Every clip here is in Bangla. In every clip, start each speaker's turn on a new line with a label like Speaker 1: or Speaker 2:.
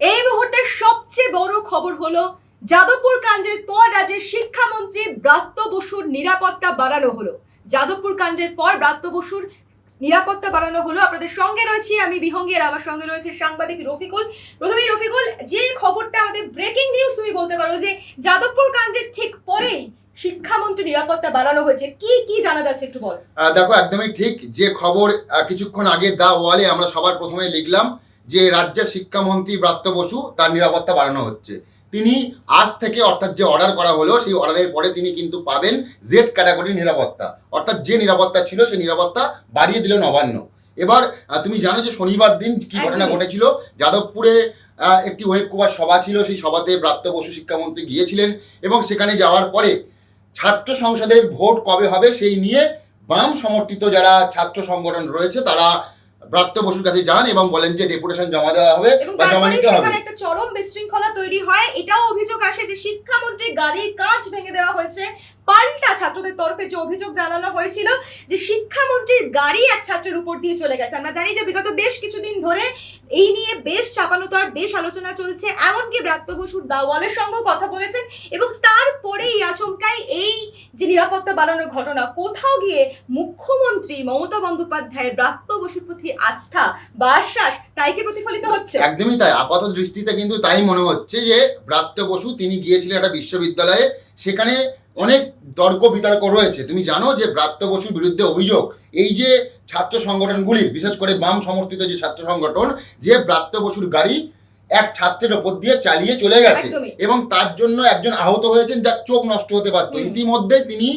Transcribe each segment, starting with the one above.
Speaker 1: এই মুহূর্তে সবচেয়ে বড় খবর হলো যাদবপুর কাণ্ডের পর রাজ্যের শিক্ষামন্ত্রী ব্রাত্য বসুর নিরাপত্তা বাড়ানো হলো। যাদবপুর কাণ্ডের পর ব্রাত্য বসুর নিরাপত্তা বাড়ানো হলো। আপনাদের সঙ্গে রয়েছি আমি বিহঙ্গী আর আমার সঙ্গে রয়েছে সাংবাদিক রফিকুল। প্রথমেই রফিকুল, যে খবরটা আমাদের ব্রেকিং নিউজ তুমি বলতে পারো যে যাদবপুর কাণ্ডের ঠিক পরেই শিক্ষামন্ত্রী নিরাপত্তা বাড়ানো হয়েছে। কি কি জানা যাচ্ছে একটু বল।
Speaker 2: দেখো, একদমই ঠিক। যে খবর কিছুক্ষণ আগে দা ওয়ালে আমরা সবার প্রথমে লিখলাম যে রাজ্যের শিক্ষামন্ত্রী ব্রাত্য বসু তার নিরাপত্তা বাড়ানো হচ্ছে। তিনি আজ থেকে অর্থাৎ যে অর্ডার করা হলো সেই অর্ডারের পরে তিনি কিন্তু পাবেন জেড ক্যাটাগরির নিরাপত্তা। অর্থাৎ যে নিরাপত্তা ছিল সেই নিরাপত্তা বাড়িয়ে দিল নবান্ন এবার তুমি জানো যে শনিবার দিন কি ঘটনা ঘটেছিল? যাদবপুরে একটি ওয়েব কুমার সভা ছিল সেই সভাতে ব্রাত্য বসু শিক্ষামন্ত্রী গিয়েছিলেন এবং সেখানে যাওয়ার পরে ছাত্র সংসদের ভোট কবে হবে সেই নিয়ে বাম সমর্থিত যারা ছাত্র সংগঠন রয়েছে তারা ব্রাত্য বসুর কাছে যান এবং বলেন যে ডেপুটেশন জমা দেওয়া হবে
Speaker 1: এবং
Speaker 2: বা জমা নিতে হবে।
Speaker 1: একটা চরম বিশৃঙ্খলা তৈরি হয়। এটাও অভিযোগ আসে যে শিক্ষামন্ত্রী গাড়ির কাঁচ ভেঙে দেওয়া হয়েছে। পাল্টা ছাত্রদের তরফে যে অভিযোগ জানানো হয়েছিল যে শিক্ষামন্ত্রীর গাড়ি এক ছাত্রের উপর দিয়ে চলে গেছে। আমরা জানি যে বিগত বেশ কিছুদিন ধরে এই নিয়ে বেশ চাপানো তার, বেশ আলোচনা চলছে। এমনকি ব্রাত্য বসুর দাওয়ালের সঙ্গেও কথা বলেছেন এবং তারপরেই আচমকাই এই যে নিরাপত্তা বাড়ানোর ঘটনা, কোথাও গিয়ে মুখ্যমন্ত্রী মমতা বন্দ্যোপাধ্যায়ের ব্রাত্য বসুর প্রতি আস্থা বা আশ্বাস তাই কি প্রতিফলিত হচ্ছে?
Speaker 2: একদমই তাই। আপাত দৃষ্টিতে কিন্তু তাই মনে হচ্ছে যে ব্রাত্য বসু তিনি গিয়েছিলেন একটা বিশ্ববিদ্যালয়ে। সেখানে অনেক তর্ক বিতর্ক রয়েছে। তুমি জানো যে ব্রাত্য বসুর বিরুদ্ধে অভিযোগ এই যে ছাত্র সংগঠনগুলি বিশেষ করে বাম সমর্থিত যে ছাত্র সংগঠন যে ব্রাত্য বসুর গাড়ি এক ছাত্রের ওপর দিয়ে চালিয়ে চলে গেছে এবং তার জন্য একজন আহত হয়েছেন যার চোখ নষ্ট হতে পারত ইতিমধ্যে তিনি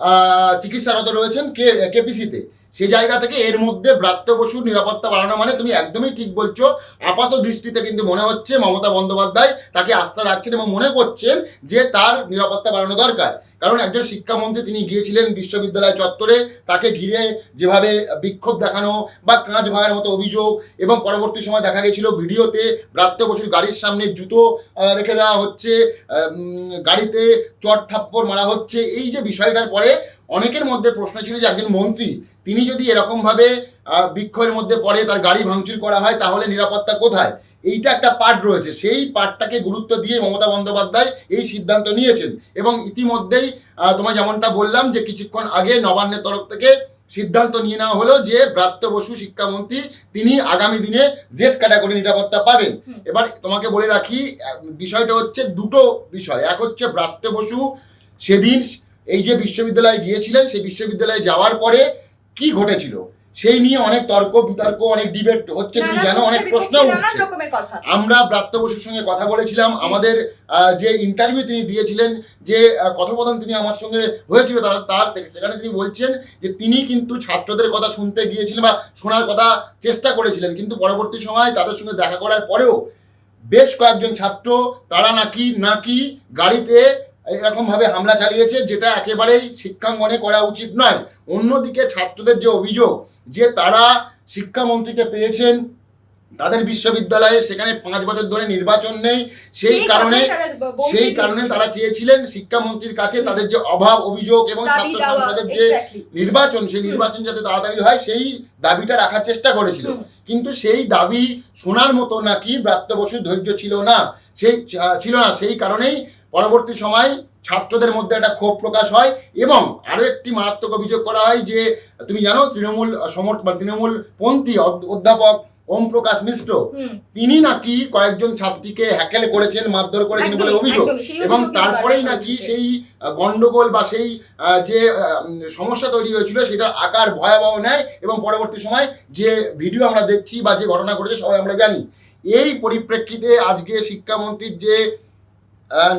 Speaker 2: আহ, চিকিৎসারত রয়েছেন কে কেপিসিতে। সেই জায়গা থেকে এর মধ্যে ব্রাত্য বসুর নিরাপত্তা বাড়ানো মানে তুমি একদমই ঠিক বলছো। আপাত দৃষ্টিতে কিন্তু মনে হচ্ছে মমতা বন্দ্যোপাধ্যায় তাকে আস্থা রাখছেন এবং মনে করছেন যে তার নিরাপত্তা বাড়ানো দরকার। কারণ একজন শিক্ষামন্ত্রী তিনি গিয়েছিলেন বিশ্ববিদ্যালয় চত্বরে, তাকে ঘিরে যেভাবে বিক্ষোভ দেখানো বা কাঁচ ভাঙার মতো অভিযোগ এবং পরবর্তী সময় দেখা গেছিল ভিডিওতে ব্রাত্য বসুর গাড়ির সামনে জুতো রেখে দেওয়া হচ্ছে গাড়িতে চট থাপ্পড় মারা হচ্ছে। এই যে বিষয়টার পরে অনেকের মধ্যে প্রশ্ন ছিল যে একজন মন্ত্রী তিনি যদি এরকমভাবে বিক্ষোভের মধ্যে পড়ে তার গাড়ি ভাঙচুর করা হয় তাহলে নিরাপত্তা কোথায়? এইটা একটা পার্ট রয়েছে। সেই পার্টটাকে গুরুত্ব দিয়ে মমতা বন্দ্যোপাধ্যায় এই সিদ্ধান্ত নিয়েছেন এবং ইতিমধ্যেই তোমায় যেমনটা বললাম যে কিছুক্ষণ আগে নবান্নের তরফ থেকে সিদ্ধান্ত নিয়ে নেওয়া হলো যে ব্রাত্য বসু শিক্ষামন্ত্রী তিনি আগামী দিনে জেড ক্যাটাগরি নিরাপত্তা পাবেন। এবার তোমাকে বলে রাখি বিষয়টা হচ্ছে দুটো বিষয়। এক হচ্ছে ব্রাত্য বসু সেদিন এই যে বিশ্ববিদ্যালয়ে গিয়েছিলেন সেই বিশ্ববিদ্যালয়ে যাওয়ার পরে কি ঘটেছিল? সেই নিয়ে অনেক তর্ক বিতর্ক অনেক ডিবেট হচ্ছে তুমি জানো? অনেক প্রশ্ন উঠছে আমরা ব্রাত্য বসুর সঙ্গে কথা বলেছিলাম। আমাদের যে ইন্টারভিউ তিনি দিয়েছিলেন যে কথোপকথন তিনি আমার সঙ্গে হয়েছিল তার তার সেখানে তিনি বলছেন যে তিনি কিন্তু ছাত্রদের কথা শুনতে গিয়েছিলেন বা শোনার কথা চেষ্টা করেছিলেন। কিন্তু পরবর্তী সময় তাদের সঙ্গে দেখা করার পরেও বেশ কয়েকজন ছাত্র তারা নাকি নাকি গাড়িতে এরকমভাবে হামলা চালিয়েছে যেটা একেবারেই শিক্ষাঙ্গনে করা উচিত নয়। অন্যদিকে ছাত্রদের যে অভিযোগ যে তারা শিক্ষামন্ত্রীকে পেয়েছেন তাদের বিশ্ববিদ্যালয়ে সেখানে পাঁচ বছর ধরে নির্বাচন নেই সেই কারণে সেই কারণে তারা চেয়েছিলেন শিক্ষামন্ত্রীর কাছে তাদের যে অভাব অভিযোগ এবং ছাত্র সংসদের যে নির্বাচন সেই নির্বাচন যাতে তাড়াতাড়ি হয় সেই দাবিটা রাখার চেষ্টা করেছিল। কিন্তু সেই দাবি শোনার মতো নাকি ব্রাত্য বসুর ধৈর্য ছিল না সেই ছিল না সেই কারণেই পরবর্তী সময় ছাত্রদের মধ্যে একটা ক্ষোভ প্রকাশ হয় এবং আরও একটি মারাত্মক অভিযোগ করা হয় যে তুমি জানো তৃণমূল সমর্থ বা তৃণমূল পন্থী অধ্যাপক ওম প্রকাশ মিশ্র তিনি নাকি কয়েকজন ছাত্রীকে হ্যাকেল করেছেন মারধর করেছেন বলে অভিযোগ। এবং তারপরেই নাকি সেই গন্ডগোল বা সেই যে সমস্যা তৈরি হয়েছিল সেটার আকার ভয়াবহ নেয় এবং পরবর্তী সময় যে ভিডিও আমরা দেখছি বা যে ঘটনা ঘটেছে সবাই আমরা জানি। এই পরিপ্রেক্ষিতে আজকে শিক্ষামন্ত্রীর যে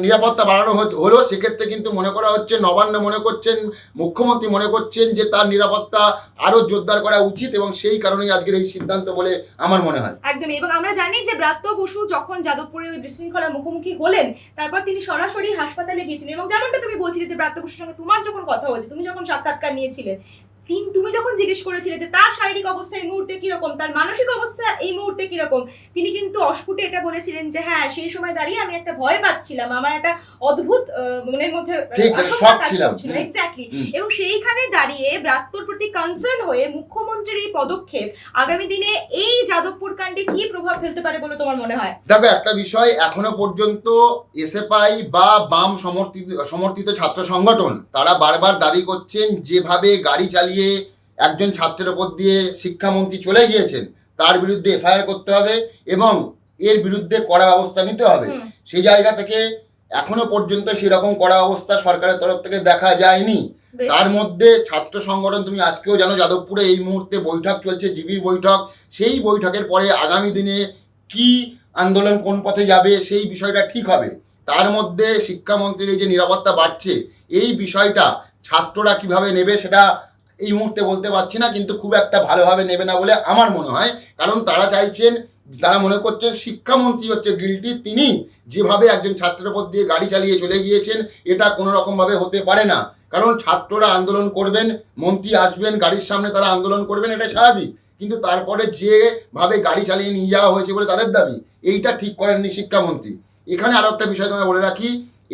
Speaker 2: নিরাপত্তা বাড়ানো হলো, সেক্ষেত্রে কিন্তু মনে করা হচ্ছে, নবান্ন মনে করছেন, মুখ্যমন্ত্রী মনে করছেন যে তার নিরাপত্তা আরও জোরদার করা উচিত এবং সেই কারণেই আজকের এই সিদ্ধান্ত বলে আমার মনে হয়।
Speaker 1: একদমই, এবং আমরা জানি যে ব্রাত্য বসু যখন যাদবপুরে ওই বিশৃঙ্খলার মুখোমুখি হলেন, তারপর তিনি সরাসরি হাসপাতালে গিয়েছিলেন এবং যেমনটা তুমি বলছিলে যে ব্রাত্য বসুর সঙ্গে তোমার যখন কথা হয়েছে, তুমি যখন সাক্ষাৎকার নিয়েছিলে তুমি যখন জিজ্ঞেস করেছিলে যে তার শারীরিক অবস্থা এই মুহূর্তে কীরকম তার মানসিক অবস্থা এই মুহূর্তে কীরকম তিনি কিন্তু অস্ফুটে এটা বলেছিলেন যে হ্যাঁ সেই সময় দাঁড়িয়ে আমি একটা ভয় পাচ্ছিলাম আমার একটা অদ্ভুত মনের মধ্যে। এক্স্যাক্টলি এবং সেইখানে দাঁড়িয়ে ব্রাত্যর প্রতি কনসার্ন হয়ে মুখ্যমন্ত্রীর এই পদক্ষেপ আগামী দিনে এই যাদবপুর কাণ্ডে কি প্রভাব ফেলতে পারে বলে তোমার মনে হয়?
Speaker 2: দেখো একটা বিষয় এখনও পর্যন্ত এসএফআই বা বাম সমর্থিত সমর্থিত ছাত্র সংগঠন তারা বারবার দাবি করছেন যেভাবে গাড়ি চালিয়ে একজন ছাত্রের ওপর দিয়ে শিক্ষামন্ত্রী চলে গিয়েছেন তার বিরুদ্ধে এফআইআর করতে হবে এবং এর বিরুদ্ধে কড়া ব্যবস্থা নিতে হবে। সেই জায়গা থেকে এখনও পর্যন্ত সেরকম কড়া অবস্থা সরকারের তরফ থেকে দেখা যায়নি। তার মধ্যে ছাত্র সংগঠন তুমি আজকেও জানো যাদবপুরে এই মুহূর্তে বৈঠক চলছে জিবির বৈঠক। সেই বৈঠকের পরে আগামী দিনে কি আন্দোলন কোন পথে যাবে সেই বিষয়টা ঠিক হবে। তার মধ্যে শিক্ষামন্ত্রীর এই যে নিরাপত্তা বাড়ছে এই বিষয়টা ছাত্ররা কীভাবে নেবে সেটা এই মুহূর্তে বলতে পারছি না, কিন্তু খুব একটা ভালোভাবে নেবে না বলে আমার মনে হয়। কারণ তারা চাইছেন, তারা মনে করছেন শিক্ষামন্ত্রী হচ্ছে গিল্টি তিনি যেভাবে একজন ছাত্রের উপর দিয়ে গাড়ি চালিয়ে চলে গিয়েছেন, এটা কোনো রকমভাবে হতে পারে না। কারণ ছাত্ররা আন্দোলন করবেন, মন্ত্রী আসবেন, গাড়ির সামনে তারা আন্দোলন করবেন এটা স্বাভাবিক। কিন্তু তারপরে যেভাবে গাড়ি চালিয়ে নিয়ে যাওয়া হয়েছে বলে তাদের দাবি, এইটা ঠিক করেননি শিক্ষামন্ত্রী। এখানে আরও একটা বিষয় তোমায় বলে রাখি,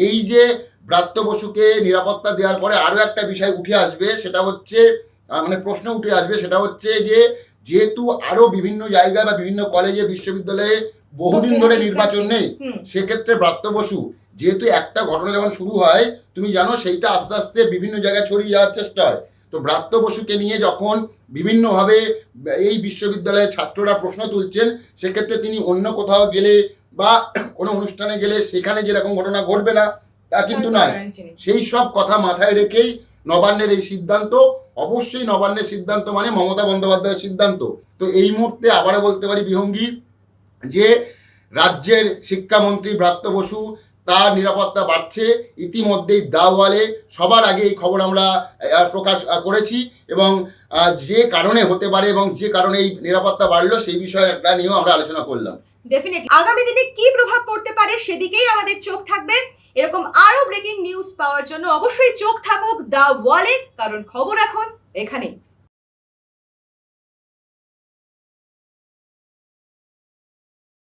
Speaker 2: এই যে ব্রাত্য বসুকে নিরাপত্তা দেওয়ার পরে আরও একটা বিষয় উঠে আসবে সেটা হচ্ছে মানে প্রশ্ন উঠে আসবে সেটা হচ্ছে যে যেহেতু আরও বিভিন্ন জায়গায় বা বিভিন্ন কলেজে বিশ্ববিদ্যালয়ে বহুদিন ধরে নির্বাচন নেই সেক্ষেত্রে ব্রাত্য বসু যেহেতু একটা ঘটনা যখন শুরু হয় তুমি জানো সেইটা আস্তে আস্তে বিভিন্ন জায়গায় ছড়িয়ে যাওয়ার চেষ্টা হয়। তো ব্রাত্য বসুকে নিয়ে যখন বিভিন্নভাবে এই বিশ্ববিদ্যালয়ের ছাত্ররা প্রশ্ন তুলছেন সেক্ষেত্রে তিনি অন্য কোথাও গেলে বা কোনো অনুষ্ঠানে গেলে সেখানে যেরকম ঘটনা ঘটবে না তা কিন্তু নয় সেই সব কথা মাথায় রেখেই নবান্নের এই সিদ্ধান্ত অবশ্যই নবান্নের সিদ্ধান্ত মানে মমতা বন্দ্যোপাধ্যায়ের সিদ্ধান্ত। তো এই মুহূর্তে আবারও বলতে পারি বিহঙ্গী যে রাজ্যের শিক্ষামন্ত্রী ব্রাত্য বসু তার নিরাপত্তা বাড়ছে। ইতিমধ্যেই দাওয়ালে সবার আগে এই খবর আমরা প্রকাশ করেছি এবং যে কারণে হতে পারে এবং যে কারণে এই নিরাপত্তা বাড়লো সেই বিষয়টা নিয়েও আমরা আলোচনা করলাম।
Speaker 1: ডেফিনেটলি আগামী দিনে কি প্রভাব পড়তে পারে সেদিকেই আমাদের চোখ থাকবে। এরকম আরও ব্রেকিং নিউজ পাওয়ার জন্য অবশ্যই চোখ থাকুক দা ওয়ালে কারণ খবর এখন এখানেই।